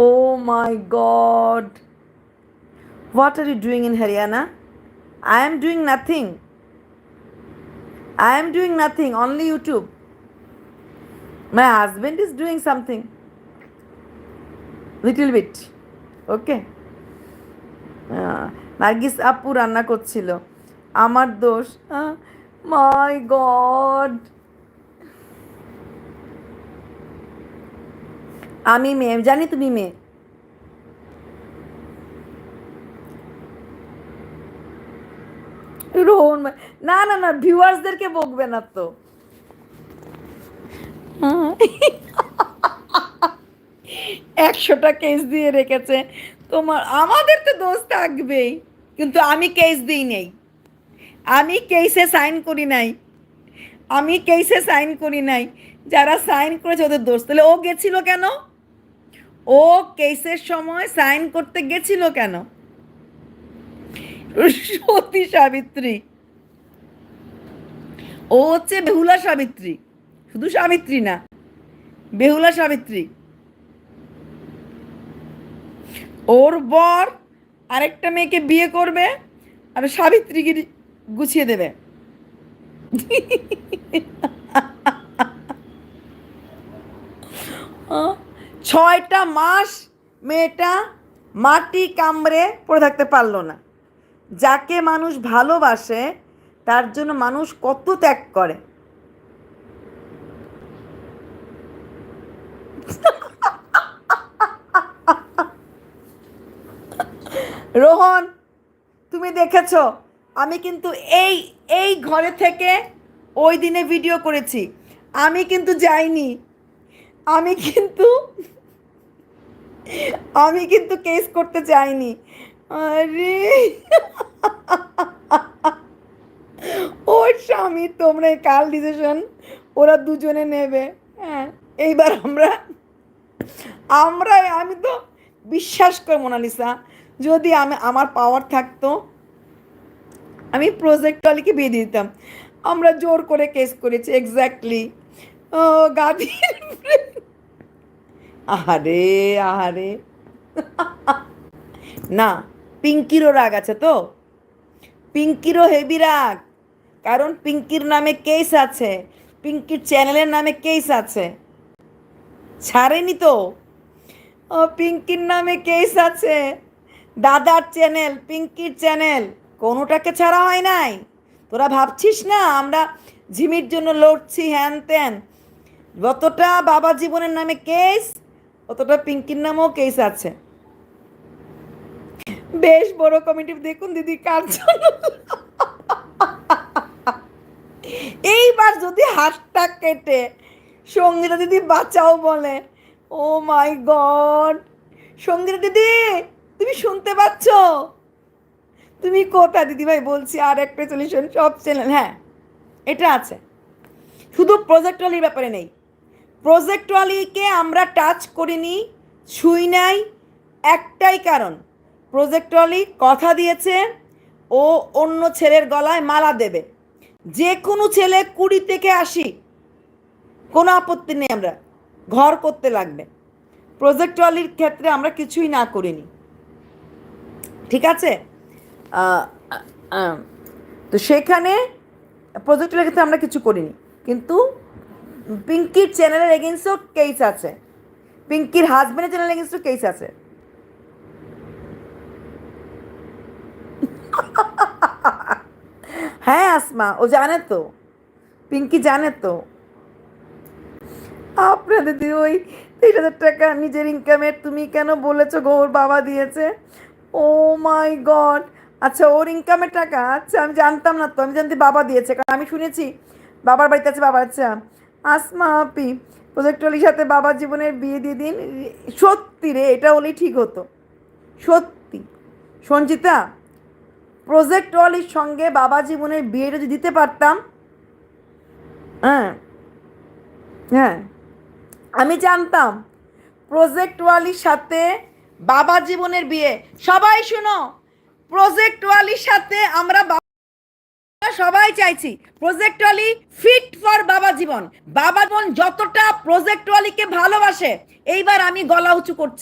Oh my god. What are you doing in Haryana? I am doing nothing. I am doing nothing, only YouTube. My husband is doing something. Little bit. Okay. আহ, নার্গিস আপু রান্না করছিল আমার দোষ মাই god আমি মেয়ে, জানি তুমি মেয়ে। রোহন না না না ভিউয়ার্সদেরকে বকবে না তো। একশোটা কেস দিয়ে রেখেছে। তোমার, আমাদের তো দোষ থাকবেই। কিন্তু আমি কেস দিই নেই। আমি কেসে সাইন করি নাই। আমি কেসে সাইন করি নাই। যারা সাইন করেছে, ওদের দোষ। তাহলে ও গেছিল কেন? ও কেসের সময় সাইন করতে গেছিল কেন? সতী সাবিত্রী। ও হচ্ছে বেহুলা সাবিত্রী। শুধু সাবিত্রী না, বেহুলা সাবিত্রী। ওর বর আরেকটা মেয়েকে বিয়ে করবে আর সাবিত্রীকে গুছিয়ে দেবে। ছয়টা মাস মেয়েটা মাটি কামড়ে পড়ে থাকতে পারল না। যাকে মানুষ ভালোবাসে, তার জন্য মানুষ কত ত্যাগ করে। রোহন, তুমি দেখেছ, আমি কিন্তু এই এই ঘরে থেকে ওই দিনে ভিডিও করেছি। আমি কিন্তু যাইনি। আমি কিন্তু আমি কিন্তু কেস করতে চাইনি আরে। ওর স্বামী, তোমরা কাল ডিসিশন ওরা দুজনে নেবে। হ্যাঁ এইবার আমরা আমরা, আমি তো বিশ্বাস করি মোনালিসা যদি আমি, আমার পাওয়ার থাকতো, আমি প্রজেক্ট ওয়ালিকে বিয়ে দিতাম। আমরা জোর করে কেস করেছি এক্স্যাক্টলি ও গাদি আহারে আহারে। না, পিঙ্কিরও রাগ আছে তো? পিঙ্কিরও হেভি রাগ। কারণ পিঙ্কির নামে কেস আছে। পিঙ্কির চ্যানেলের নামে কেস আছে। ছাড়েনি তো? ও, পিঙ্কির নামে কেস আছে। দাদার চ্যানেল, পিঙ্কির চ্যানেল। কোনোটাকে ছাড়া হয় নাই। তোরা ভাবছিস না, আমরা ঝিমির জন্য লড়ছি হ্যান ত্যান? যতটা বাবা জীবনের নামে কেস অতটা পিঙ্কির নামও কেস আছে। বেশ বড় কমিটি দেখুন দিদি কার এইবার যদি হাতটা কেটে সঙ্গীতা দিদি বাঁচাও বলে, ও মাই গড সঙ্গীতা দিদি, তুমি শুনতে পাচ্ছ? তুমি কোথা দিদি ভাই বলছি আর একটা সলিউশন সব চ্যানেল হ্যাঁ এটা আছে। শুধু প্রজেক্টওয়ালির ব্যাপারে নেই। প্রজেক্টওয়ালিকে আমরা টাচ করিনি, ছুঁই নাই, একটাই কারণ। প্রজেক্টওয়ালি কথা দিয়েছে, ও অন্য ছেলের গলায় মালা দেবে। যে কোনো ছেলে কুড়ি থেকে আশি, কোনো আপত্তি নেই আমরা, ঘর করতে লাগবে। প্রজেক্টওয়ালির ক্ষেত্রে আমরা কিছুই না করিনি। ঠিক আছে? তো সেখানে প্রজেক্টের ক্ষেত্রে আমরা কিছু করিনি। কিন্তু পিঙ্কির চ্যানেলের এগেনস্টও কেস আছে। পিঙ্কির হাজব্যান্ডের চ্যানেলের এগেনস্টও কেস আছে। হ্যাঁ আসমা, ও জানে তো। পিঙ্কি জানে তো। আপনাদের দিদি ওই তিরিশ হাজার টাকা নিজের ইনকামের তুমি কেন বলেছ গো? ওর বাবা দিয়েছে। ও মাই গড আচ্ছা ওর ইনকামের টাকা? আচ্ছা আমি জানতাম না তো। আমি জানতে বাবা দিয়েছে। কারণ আমি শুনেছি, বাবার বাড়িতে আছে বাবা আচ্ছা। আসমা আপি প্রজেক্টলির সাথে বাবার জীবনের বিয়ে দিয়ে দিন। সত্যি রে, এটা হলেই ঠিক হতো। সত্যি। সঞ্চিতা প্রজেক্ট ওয়ালির সঙ্গে বাবা জীবনের বিয়েটা যদি দিতে পারতাম হ্যাঁ হ্যাঁ আমি জানতাম প্রজেক্ট ওয়ালির সাথে বাবা জীবনের বিয়ে। সবাই শুনো প্রজেক্ট ওয়ালির সাথে আমরা সবাই চাইছি প্রজেক্ট ওয়ালি ফিট ফর বাবা জীবন। বাবা জীবন যতটা প্রজেক্ট ওয়ালিকে ভালোবাসে, এইবার আমি গলা উঁচু করছি।